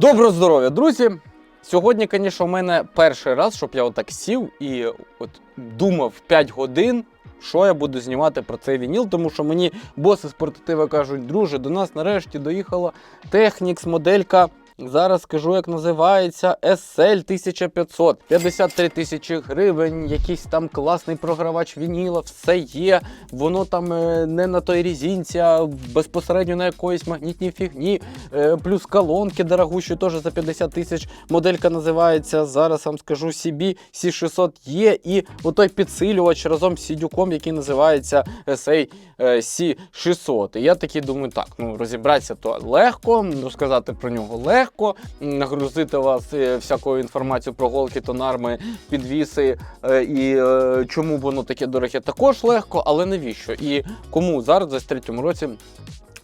Доброго здоров'я, друзі! Сьогодні, звісно, у мене перший раз, щоб я отак сів і от думав 5 годин, що я буду знімати про цей вініл, тому що мені боси з кажуть, друже, до нас нарешті доїхала Technics моделька. Зараз скажу, як називається SL 1500. 53 тисячі гривень, якийсь там класний програвач вініла, все є. Воно там е, не на той різінці, а безпосередньо на якоїсь магнітній фігні. Е, Плюс колонки дорогущі, теж за 50 тисяч. Моделька називається, зараз вам скажу, CB C600 є. І отой підсилювач разом з сідюком, який називається SA е, C600. І я такий думаю, так, ну розібратися то легко, розказати про нього легко, м, нагрузити вас е, всякою інформацією про голки, тонарми, підвіси е, і е, чому воно таке дороге, також легко, але навіщо? І кому зараз, в третьому році.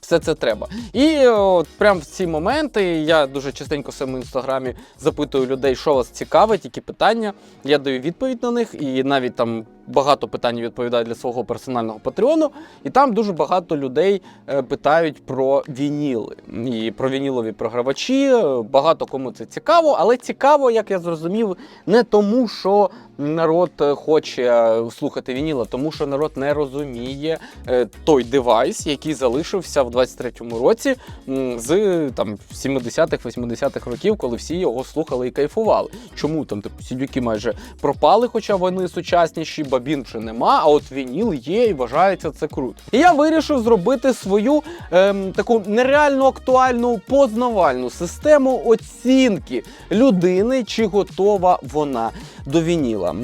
Все це треба. І от прямо в ці моменти я дуже частенько в своєму інстаграмі запитую людей, що вас цікавить, які питання. Я даю відповідь на них, і навіть там багато питань відповідаю для свого персонального патреону. І там дуже багато людей е, питають про вініли і про вінілові програвачі. Е, Багато кому це цікаво, але цікаво, як я зрозумів, не тому, що народ е, хоче слухати вініла, тому що народ не розуміє той девайс, який залишився в 23-му році з там 70-х, 80-х років, коли всі його слухали і кайфували. Чому там типу, сідюки майже пропали, хоча вони сучасніші, бабін вже нема, а от вініл є і вважається це круто. І я вирішив зробити свою ем, таку нереально актуальну познавальну систему оцінки людини, чи готова вона до вініла.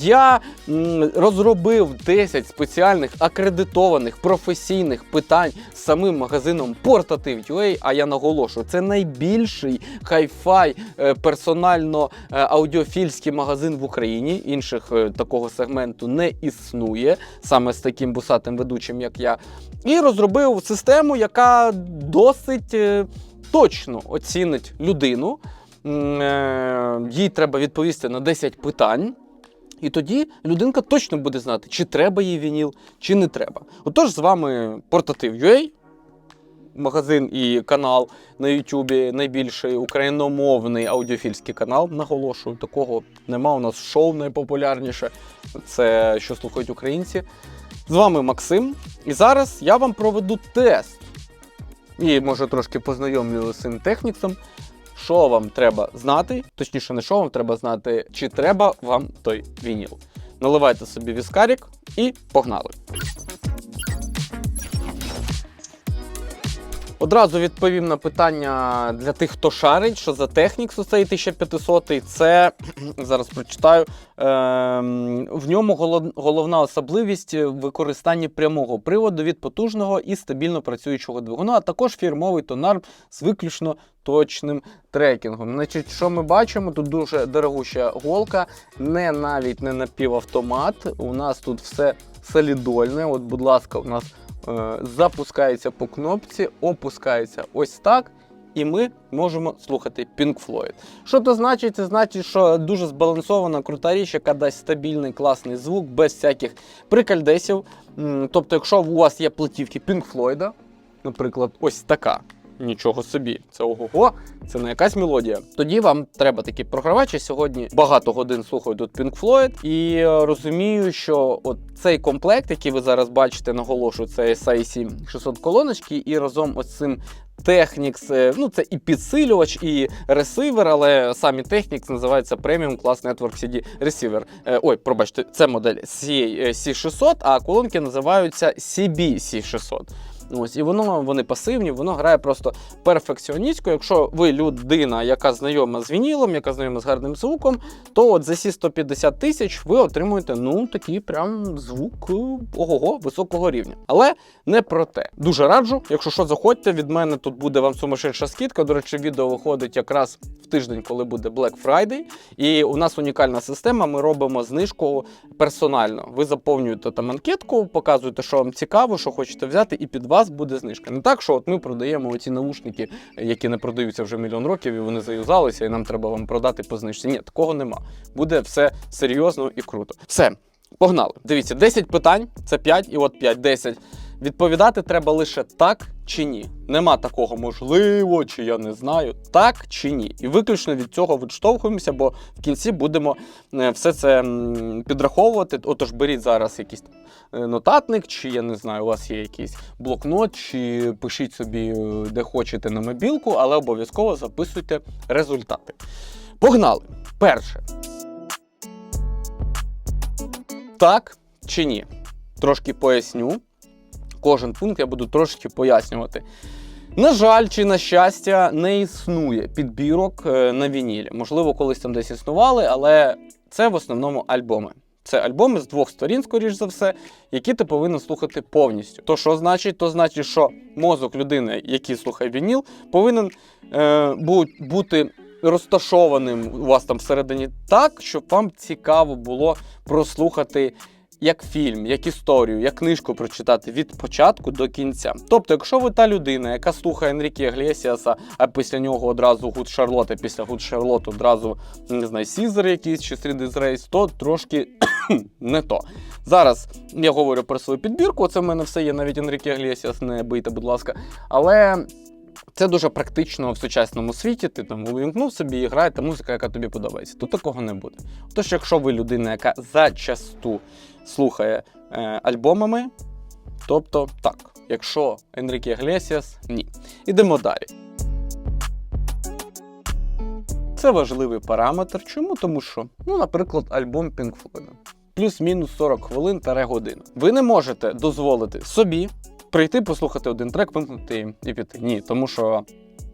Я м, розробив 10 спеціальних акредитованих професійних питань самим магазином Portative.ua, а я наголошую, це найбільший хай-фай е, персонально е, аудіофільський магазин в Україні. Інших е, такого сегменту не існує, саме з таким бусатим ведучим, як я. І розробив систему, яка досить точно оцінить людину. Їй треба відповісти на 10 питань. І тоді людинка точно буде знати, чи треба їй вініл, чи не треба. Отож, з вами Portative.ua, магазин і канал на Ютубі, найбільший україномовний аудіофільський канал. Наголошую, такого нема. У нас шоу найпопулярніше. Це що слухають українці. З вами Максим. І зараз я вам проведу тест. І може трошки познайомлю з цим техніксом. Що вам треба знати, точніше, не що вам треба знати, чи треба вам той вініл. Наливайте собі віскарік і погнали. Одразу відповім на питання для тих, хто шарить, що за Technics цей 1500 це зараз прочитаю. Ем, в ньому голов- головна особливість використання прямого приводу від потужного і стабільно працюючого двигуна, а також фірмовий тонар з виключно точним трекінгом. Значить, що ми бачимо? Тут дуже дорогуща голка, не навіть не напівавтомат. У нас тут все солідольне. От, будь ласка, у нас е, запускається по кнопці, опускається ось так. І ми можемо слухати Pink Floyd. Що це значить? Це значить, що дуже збалансована крута річ, яка дасть стабільний класний звук без всяких прикальдесів. Тобто, якщо у вас є платівки Pink Floyd, наприклад, ось така. Нічого собі, це ого-го, це не якась мелодія. Тоді вам треба такий програвач. Я сьогодні багато годин слухаю тут Pink Floyd і е, розумію, що от цей комплект, який ви зараз бачите, наголошую, це SIC 600 колоночки, і разом ось цим е, ну це і підсилювач, і ресивер, але самі Technics називається Premium Class Network CD Receiver. Е, Ой, пробачте, це модель CA C600, а колонки називаються CB C600. Ось, і воно вони пасивні, воно грає просто перфекціоністсько. Якщо ви людина, яка знайома з вінілом, яка знайома з гарним звуком, то от за ці 150 тисяч ви отримуєте ну такий прям звук е, ого-го високого рівня. Але не про те. Дуже раджу, якщо що, заходьте від мене, тут буде вам сумасшедша скидка. До речі, відео виходить якраз в тиждень, коли буде Black Friday. І у нас унікальна система. Ми робимо знижку персонально. Ви заповнюєте там анкетку, показуєте, що вам цікаво, що хочете взяти, і під вас буде знижка. Не так, що от ми продаємо оці наушники, які не продаються вже мільйон років, і вони заюзалися, і нам треба вам продати по знижці. Ні, такого нема. Буде все серйозно і круто. Все. Погнали. Дивіться, 10 питань, це 5 і от 5, 10. Відповідати треба лише так чи ні. Нема такого можливо, чи я не знаю, так чи ні. І виключно від цього відштовхуємося, бо в кінці будемо е, все це підраховувати. Отож, беріть зараз якийсь е, нотатник, чи я не знаю, у вас є якийсь блокнот, чи пишіть собі е, де хочете на мобілку, але обов'язково записуйте результати. Погнали! Перше. Так чи ні? Трошки поясню. Кожен пункт я буду трошки пояснювати. На жаль, чи на щастя, не існує підбірок е, на вінілі. Можливо, колись там десь існували, але це в основному альбоми. Це альбоми з двох сторін, скоріш за все, які ти повинен слухати повністю. То що значить? То значить, що мозок людини, який слухає вініл, повинен е, бути розташованим у вас там всередині так, щоб вам цікаво було прослухати як фільм, як історію, як книжку прочитати від початку до кінця. Тобто, якщо ви та людина, яка слухає Енрікі Іглесіаса, а після нього одразу Гуд Шарлот, а після Гуд Шарлот одразу не знаю, Сізер якийсь чи Стрідис Рейс, то трошки не то. Зараз я говорю про свою підбірку. Це в мене все є, навіть Енрікі Іглесіас, не бийте, будь ласка. Але. Це дуже практично в сучасному світі. Ти там увімкнув собі і граєте музика, яка тобі подобається. Тут такого не буде. Тож, якщо ви людина, яка зачасту слухає е, альбомами, тобто так, якщо Енріке Іглесіас, ні. Ідемо далі. Це важливий параметр. Чому? Тому що, ну, наприклад, альбом Pink Floyd. Плюс-мінус 40 хвилин та година. Ви не можете дозволити собі прийти, послухати один трек, вимкнути і піти. Ні, тому що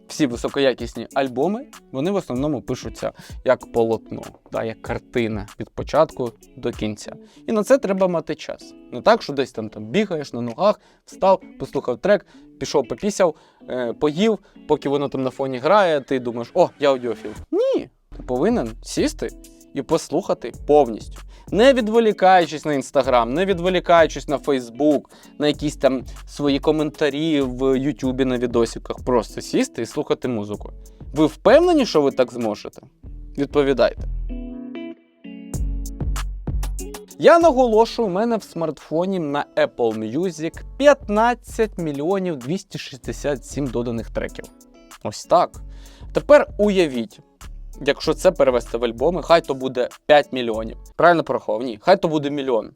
всі високоякісні альбоми вони в основному пишуться як полотно, да, як картина від початку до кінця. І на це треба мати час. Не так, що десь там, там бігаєш на ногах, встав, послухав трек, пішов попісяв, е, поїв, поки воно там на фоні грає, ти думаєш, о, я аудіофіл. Ні, ти повинен сісти і послухати повністю. Не відволікаючись на інстаграм, не відволікаючись на Фейсбук, на якісь там свої коментарі в Ютубі на відосиках. Просто сісти і слухати музику. Ви впевнені, що ви так зможете? Відповідайте. Я наголошую, у мене в смартфоні на Apple Music 15 мільйонів 267 доданих треків. Ось так. Тепер уявіть, якщо це перевести в альбоми, хай то буде 5 мільйонів. Правильно порахував? Ні, хай то буде мільйон.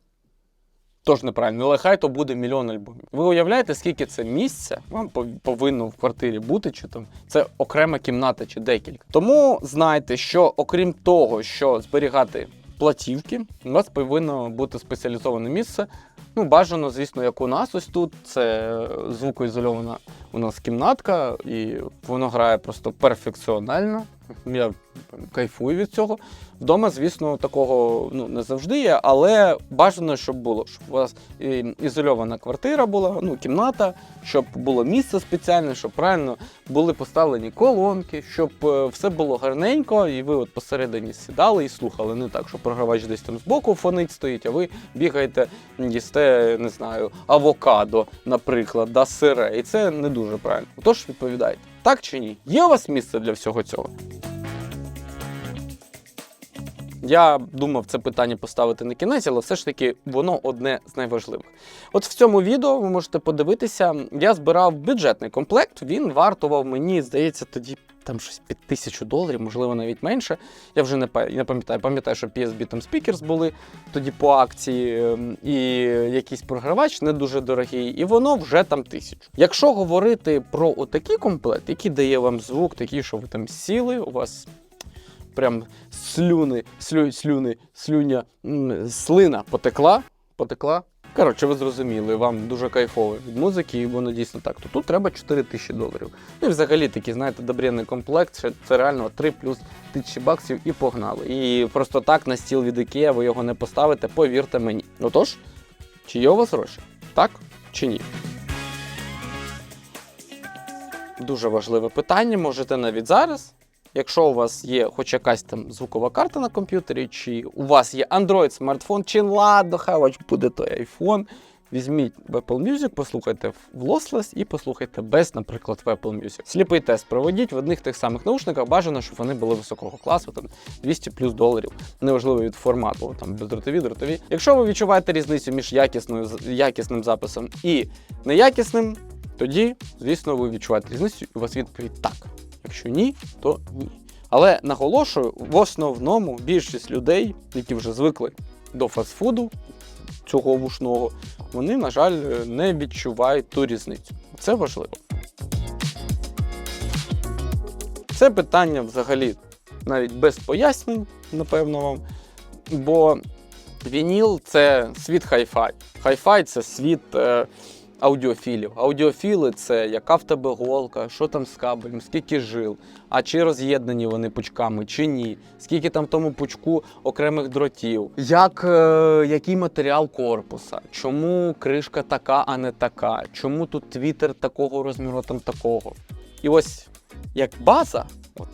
Тож неправильно, але хай то буде мільйон альбомів. Ви уявляєте, скільки це місця вам повинно в квартирі бути, чи там це окрема кімната, чи декілька. Тому знайте, що окрім того, що зберігати платівки, у вас повинно бути спеціалізоване місце. Ну, бажано, звісно, як у нас ось тут. Це звукоізольована у нас кімнатка, і воно грає просто перфекціонально. Я кайфую від цього. Вдома, звісно, такого ну, не завжди є, але бажано, щоб було, щоб у вас ізольована квартира була, ну, кімната, щоб було місце спеціальне, щоб правильно були поставлені колонки, щоб е, все було гарненько, і ви от посередині сідали і слухали. Не так, що програвач десь там збоку фонить стоїть, а ви бігаєте, їсте, не знаю, авокадо, наприклад, да, сире. І це не дуже правильно. Тож відповідайте, так чи ні? Є у вас місце для всього цього? Я думав це питання поставити на кінець, але все ж таки воно одне з найважливих. От в цьому відео ви можете подивитися, я збирав бюджетний комплект. Він вартував мені, здається, тоді там щось під тисячу доларів, можливо, навіть менше. Я вже не па- не пам'ятаю. Пам'ятаю, що PSB там Speakers були тоді по акції, ем, і якийсь програвач не дуже дорогий, і воно вже там тисячу. Якщо говорити про отакий комплект, який дає вам звук, такий, що ви там сіли, у вас прям слюни, слю, слюни, слюня, слина потекла, потекла. Коротше, ви зрозуміли, вам дуже кайфово від музики, і воно дійсно так. То тут треба 4 тисячі доларів. Ну і взагалі такий, знаєте, добренний комплект, це, це реально 3 плюс тисячі баксів і погнали. І просто так на стіл від IKEA ви його не поставите, повірте мені. Отож, чи є у вас гроші? Так чи ні? Дуже важливе питання, можете навіть зараз. Якщо у вас є хоч якась там звукова карта на комп'ютері, чи у вас є Android смартфон, чи ладно, хай хоч буде той iPhone, Візьміть в Apple Music, послухайте в Lossless і послухайте без, наприклад, в Apple Music. Сліпий тест проведіть в одних тих самих наушниках. Бажано, щоб вони були високого класу, там 200 плюс доларів, неважливо від формату, там бездротові, дротові. Якщо ви відчуваєте різницю між якісною якісним записом і неякісним, тоді, звісно, ви відчуваєте різницю, і у вас відповідь так. Якщо ні, то ні. Але наголошую, в основному більшість людей, які вже звикли до фастфуду цього вушного, вони, на жаль, не відчувають ту різницю. Це важливо. Це питання взагалі навіть без пояснень, напевно вам. Бо вініл це світ хай-фай. Хай-фай це світ е, аудіофілів. Аудіофіли це яка в тебе голка, що там з кабелем, скільки жил, а чи роз'єднані вони пучками, чи ні, скільки там в тому пучку окремих дротів, як, е, який матеріал корпуса, чому кришка така, а не така, чому тут твітер такого розміру, там такого. І ось як база, от,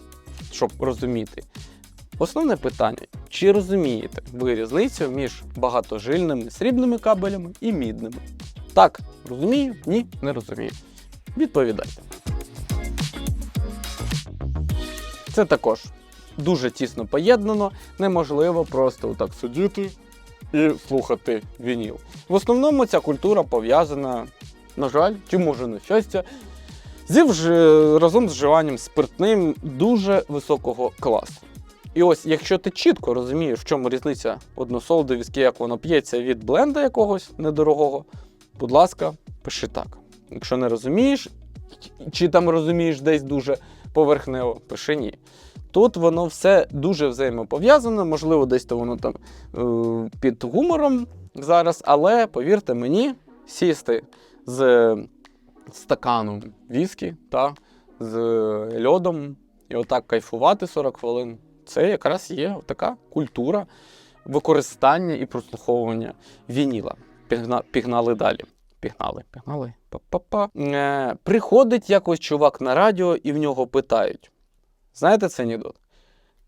щоб розуміти, Основне питання: чи розумієте ви різницю між багатожильними срібними кабелями і мідними? Так, розумію, ні, не розумію. Відповідайте. Це також дуже тісно поєднано, неможливо просто отак сидіти і слухати вініл. В основному ця культура пов'язана, на жаль, чи може на щастя, зі вж- разом з вживанням спиртним дуже високого класу. І ось, якщо ти чітко розумієш, в чому різниця односолоди віскі, як воно п'ється від бленда якогось недорогого, будь ласка, пиши так. Якщо не розумієш, чи там розумієш десь дуже поверхнево, пиши ні. Тут воно все дуже взаємопов'язано, можливо, десь то воно там е, під гумором зараз, але повірте мені, сісти з стаканом віскі та з льодом і отак кайфувати 40 хвилин. Це якраз є така культура використання і прослуховування вініла. Пігна, пігнали далі. Пігнали, пігнали. Па-па-па. Е, приходить якось чувак на радіо і в нього питають: знаєте цей анекдот?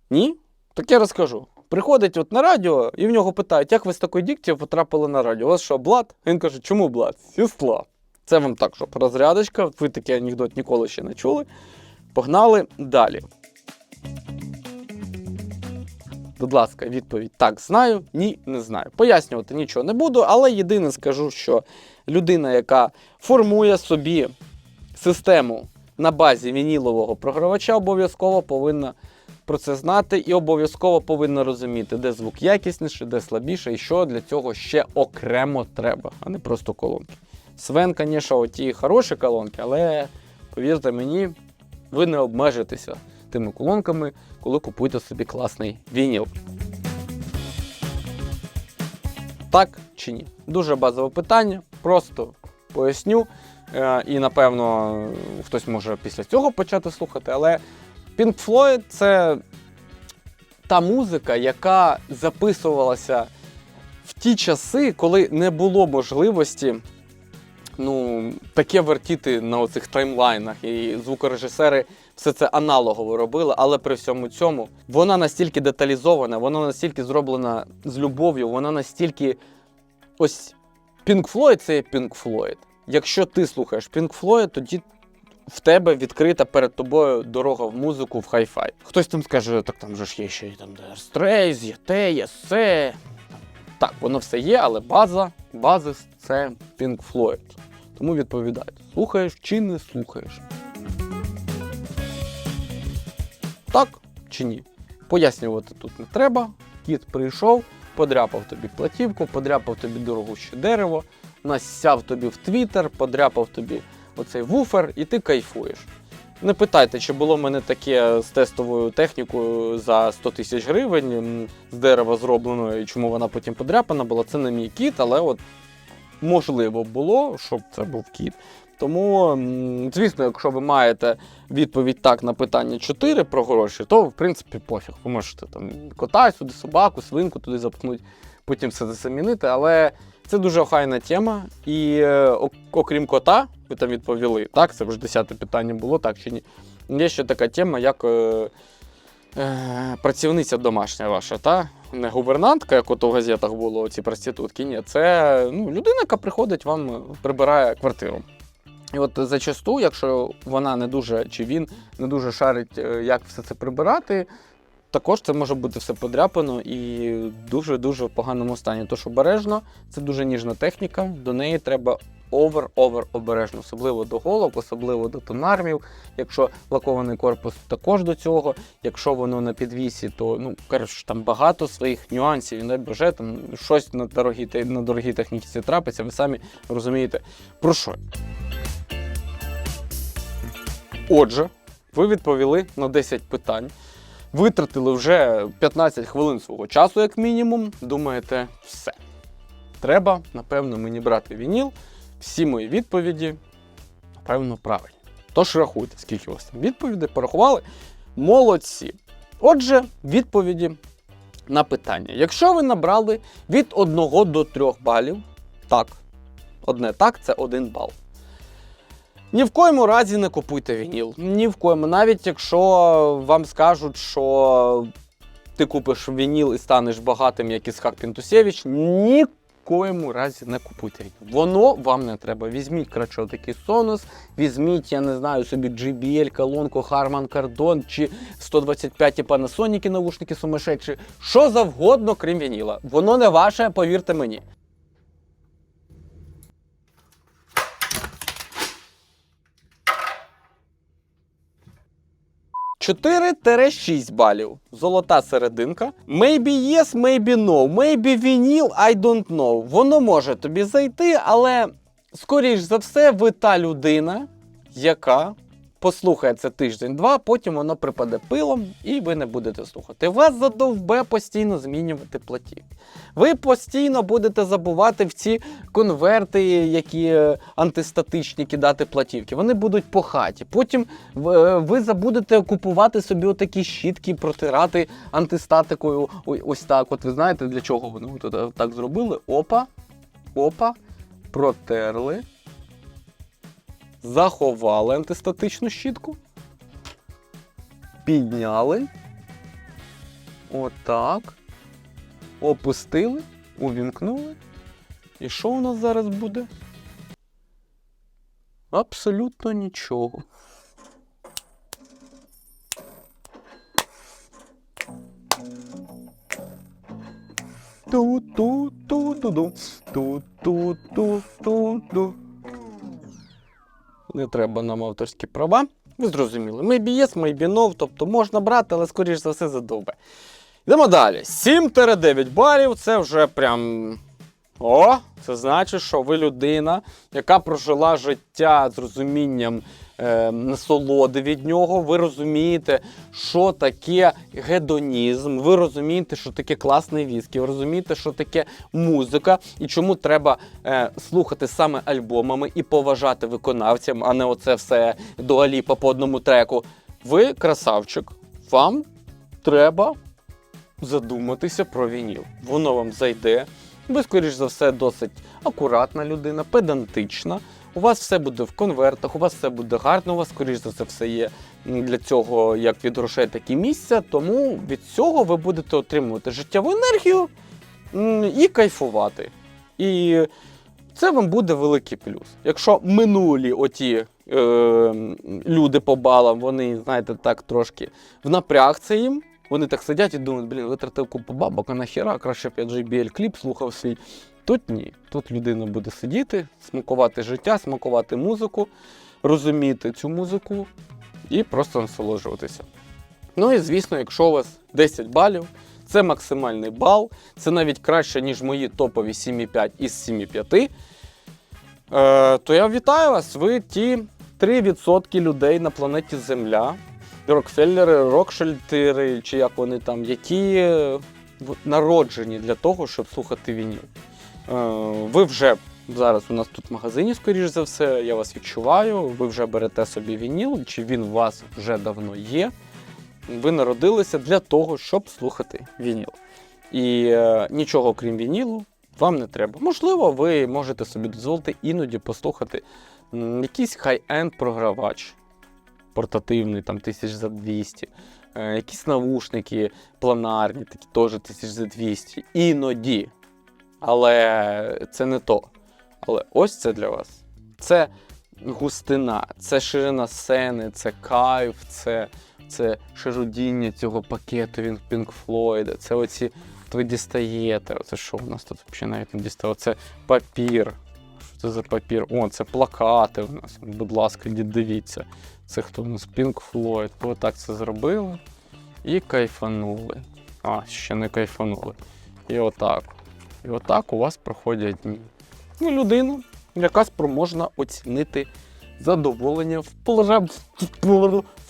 Ні? Так я розкажу. Приходить от на радіо і в нього питають, як ви з такою дікцією потрапили на радіо? У вас що, блат? Він каже, чому блат? Сісла. Це вам так, щоб розрядочка, ви такий анекдот ніколи ще не чули. Погнали далі. Будь ласка, відповідь так, знаю, ні, не знаю. Пояснювати нічого не буду, але єдине скажу, що людина, яка формує собі систему на базі вінілового програвача, обов'язково повинна про це знати і обов'язково повинна розуміти, де звук якісніший, де слабіший, і що для цього ще окремо треба, а не просто колонки. Свен, звісно, ті хороші колонки, але повірте мені, ви не обмежитеся тими колонками, коли купуєте собі класний вініл. Так чи ні? Дуже базове питання, просто поясню. Е, І напевно хтось може після цього почати слухати, але Pink Floyd це та музика, яка записувалася в ті часи, коли не було можливості ну, таке вертіти на оцих таймлайнах. І звукорежисери все це аналогово робили, але при всьому цьому вона настільки деталізована, вона настільки зроблена з любов'ю, вона настільки. Ось Pink Floyd це є Pink Floyd. Якщо ти слухаєш Pink Floyd, тоді в тебе відкрита перед тобою дорога в музику в хай-фай. Хтось там скаже, так там же ж є ще й там Straits, є те, є все. Так, воно все є, але база, базис це Pink Floyd. Тому відповідайте, слухаєш чи не слухаєш. Так чи ні? Пояснювати тут не треба. Кіт прийшов, подряпав тобі платівку, подряпав тобі дорогуще дерево, насяв тобі в твіттер, подряпав тобі оцей вуфер, і ти кайфуєш. Не питайте, чи було в мене таке з тестовою технікою за 100 тисяч гривень з дерева зроблено, і чому вона потім подряпана була. Це не мій кіт, але от можливо було, щоб це був кіт. Тому, звісно, якщо ви маєте відповідь так на питання 4 про гроші, то в принципі пофіг. Ви можете там кота сюди, собаку, свинку туди запхнути, потім все замінити. Але це дуже охайна тема. І е, окрім кота, ви там відповіли, так, це вже десяте питання було, так чи ні. Є ще така тема, як е, е, працівниця домашня ваша, та? Не гувернантка, як от у газетах було ці проститутки. Ні, це ну, людина, яка приходить, вам прибирає квартиру. І от зачасту, якщо вона не дуже чи він не дуже шарить, е, як все це прибирати, також це може бути все подряпано і дуже-дуже в поганому стані. Тож обережно, це дуже ніжна техніка, до неї треба овер-овер обережно, особливо до голок, особливо до тонармів. Якщо лакований корпус, також до цього. Якщо воно на підвісі, то ну коротше, там багато своїх нюансів, не боже, там щось на дорогій, те- на дорогій техніці трапиться, ви самі розумієте про що. Отже, ви відповіли на 10 питань. Витратили вже 15 хвилин свого часу, як мінімум. Думаєте, все. Треба, напевно, мені брати вініл. Всі мої відповіді, напевно, правильні. Тож рахуйте, скільки у вас там відповідей, порахували. Молодці. Отже, відповіді на питання. Якщо ви набрали від 1 до 3 балів, так, одне так, це 1 бал. Ні в коєму разі не купуйте вініл. Ні в коєму. Навіть якщо вам скажуть, що ти купиш вініл і станеш багатим, як Ісхак Пінтусєвич, ні в коєму разі не купуйте вініл. Воно вам не треба. Візьміть краще такий Sonos, візьміть, я не знаю, собі JBL, колонку Harman Kardon чи 125 Panasonic наушники сумасшедші. Що завгодно, крім вініла. Воно не ваше, повірте мені. 4-6 балів. Золота серединка. Maybe yes, maybe no. Maybe vinyl, I don't know. Воно може тобі зайти, але скоріш за все, ви та людина, яка послухає це тиждень-два, потім воно припаде пилом, і ви не будете слухати. Вас задовбе постійно змінювати платівки. Ви постійно будете забувати в ці конверти, які е, антистатичні кидати платівки. Вони будуть по хаті. Потім е, ви забудете купувати собі отакі щітки, протирати антистатикою. Ось так. От ви знаєте, для чого вони от так зробили? Опа, опа, протерли. Заховали антистатичну щітку. Підняли. Отак. Опустили, увімкнули. І що у нас зараз буде? Абсолютно нічого. Ту-ту-ту-ту-ду. Ту-ту-ту-ту-ду. Не треба нам авторські права. Ви зрозуміли. Maybe yes, maybe no, тобто можна брати, але скоріш за все задовбе. Йдемо далі. 7-9 балів це вже прям. О, це значить, що ви людина, яка прожила життя з розумінням насолоди від нього. Ви розумієте, що таке гедонізм, ви розумієте, що таке класний віскі, ви розумієте, що таке музика і чому треба е, слухати саме альбомами і поважати виконавцям, а не оце все дуаліпа по одному треку. Ви красавчик, вам треба задуматися про вініл. Воно вам зайде. Ви, скоріш за все, досить акуратна людина, педантична. У вас все буде в конвертах, у вас все буде гарно, у вас, скоріш за все, все є для цього як від грошей, так і місця. Тому від цього ви будете отримувати життєву енергію і кайфувати. І це вам буде великий плюс. Якщо минулі оті е, люди по балам, вони, знаєте, так трошки в напряг це їм. Вони так сидять і думають, блін, витратив купу бабок, а нахіра, краще б я JBL кліп слухав свій. Тут ні. Тут людина буде сидіти, смакувати життя, смакувати музику, розуміти цю музику і просто насолоджуватися. Ну і звісно, якщо у вас 10 балів, це максимальний бал, це навіть краще, ніж мої топові 7,5 із 7,5. Е, то я вітаю вас. Ви ті 3% людей на планеті Земля, Рокфеллери, Рокшельтери, чи як вони там, які е, народжені для того, щоб слухати вініл. Е, ви вже зараз у нас тут в магазині, скоріш за все, я вас відчуваю. Ви вже берете собі вініл, чи він у вас вже давно є. Ви народилися для того, щоб слухати вініл. І е, нічого крім вінілу вам не треба. Можливо, ви можете собі дозволити іноді послухати якийсь хай-енд програвач портативний, там тисяч за 200. е, якісь навушники планарні, такі теж 1200. Іноді. Але це не то. Але ось це для вас. Це густина, це ширина сцени, це кайф, це, це шарудіння цього пакету від Pink Floyd, це оці ви дістаєте. Оце що у нас тут взагалі навіть не дістало? Це папір. Що це за папір? О, це плакати у нас. Будь ласка, дивіться. Це хто у нас Pink Floyd. Отак це зробили. І кайфанули. А, ще не кайфанули. І отак. І отак у вас проходять дні. Ну, людина, яка спроможна оцінити задоволення в,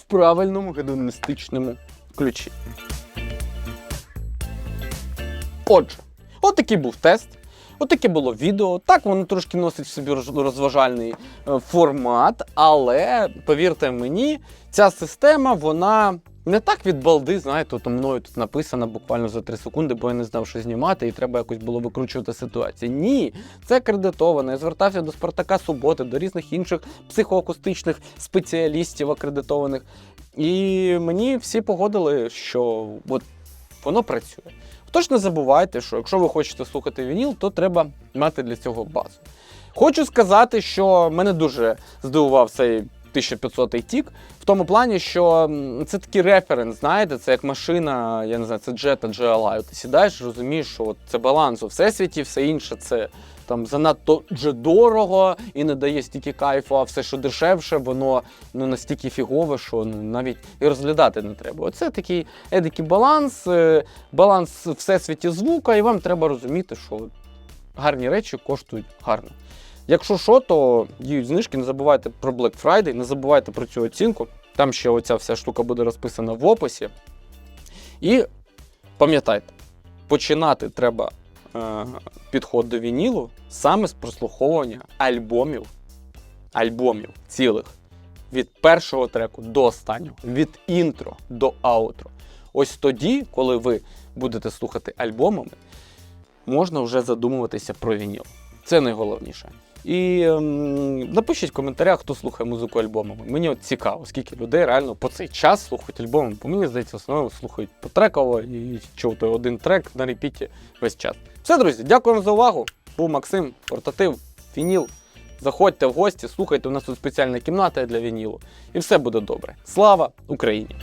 правильному гедоністичному ключі. Отже, отакий був тест. Отаке було відео. Так, воно трошки носить в собі розважальний е, формат, але повірте мені, ця система, вона не так від балди, знаєте, от мною тут написано буквально за 3 секунди, бо я не знав, що знімати, і треба якось було викручувати ситуацію. Ні, це акредитовано. Я звертався до Спартака Суботи, до різних інших психоакустичних спеціалістів акредитованих. І мені всі погодили, що от воно працює. Тож не забувайте, що якщо ви хочете слухати вініл, то треба мати для цього базу. Хочу сказати, що мене дуже здивував цей 1500 тік, в тому плані, що це такий референс, знаєте, це як машина, я не знаю, це Jetta GLI. Ти сідаєш, розумієш, що от це баланс у всесвіті, все інше це там занадто вже дорого і не дає стільки кайфу, а все, що дешевше, воно ну настільки фігове, що ну навіть і розглядати не треба. Оце такий едикий баланс, е, баланс всесвіті звука, і вам треба розуміти, що гарні речі коштують гарно. Якщо що, то діють знижки, не забувайте про Black Friday, не забувайте про цю оцінку. Там ще оця вся штука буде розписана в описі. І пам'ятайте, починати треба е, підход до вінілу саме з прослуховування альбомів, альбомів цілих. Від першого треку до останнього, від інтро до аутро. Ось тоді, коли ви будете слухати альбомами, можна вже задумуватися про вініл. Це найголовніше. І ем, напишіть в коментарях, хто слухає музику альбомами. Мені от цікаво, скільки людей реально по цей час слухають альбоми. Бо мені здається, в основному слухають потреково і чув той один трек на репіті весь час. Все, друзі, дякую вам за увагу. Був Максим, портатив, вініл. Заходьте в гості, слухайте, у нас тут спеціальна кімната для вінілу. І все буде добре. Слава Україні!